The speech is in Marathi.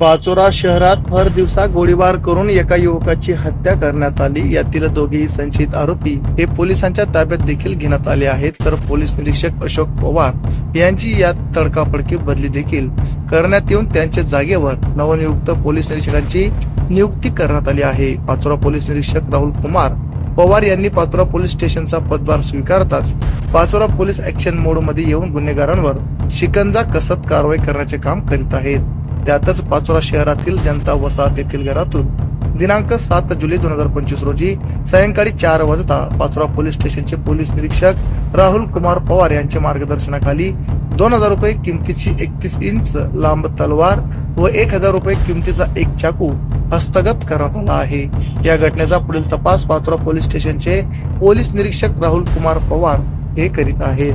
पाचोरा शहरात भर दिवसा गोळीबार करून एका युवकाची हत्या करण्यात आली. यातील दोघेही संशयित आरोपी. हे पोलिसांच्या ताब्यात देखील घेण्यात आले आहेत. तर पोलीस निरीक्षक अशोक पवार यांची यात तडकाफडकी बदली देखील करण्यात येऊन त्यांच्या जागेवर नवनियुक्त पोलीस निरीक्षकांची नियुक्ती करण्यात आली आहे. पाचोरा पोलीस निरीक्षक राहुल कुमार पवार यांनी पाचोरा पोलीस स्टेशनचा पदभार स्वीकारताच पाचोरा पोलीस ऍक्शन मोडमध्ये येऊन गुन्हेगारांवर शिकंजा कसत कारवाई करण्याचे काम करीत आहेत. त्यातच पाचोरा शहरातील जनता वसाहत येथील घरातून दिनांक सात जुलै दोन हजार पंचवीस रोजी सायंकाळी चार वाजता पाचोरा पोलीस स्टेशनचे पोलीस निरीक्षक राहुल कुमार पवार यांच्या मार्गदर्शनाखाली दोन हजार रुपये किमतीची एकतीस इंच लांब तलवार व एक हजार रुपये किमतीचा एक चाकू हस्तगत करण्यात आला आहे. या घटनेचा पुढील तपास पाचोरा पोलीस स्टेशनचे पोलीस निरीक्षक राहुल कुमार पवार हे करीत आहेत.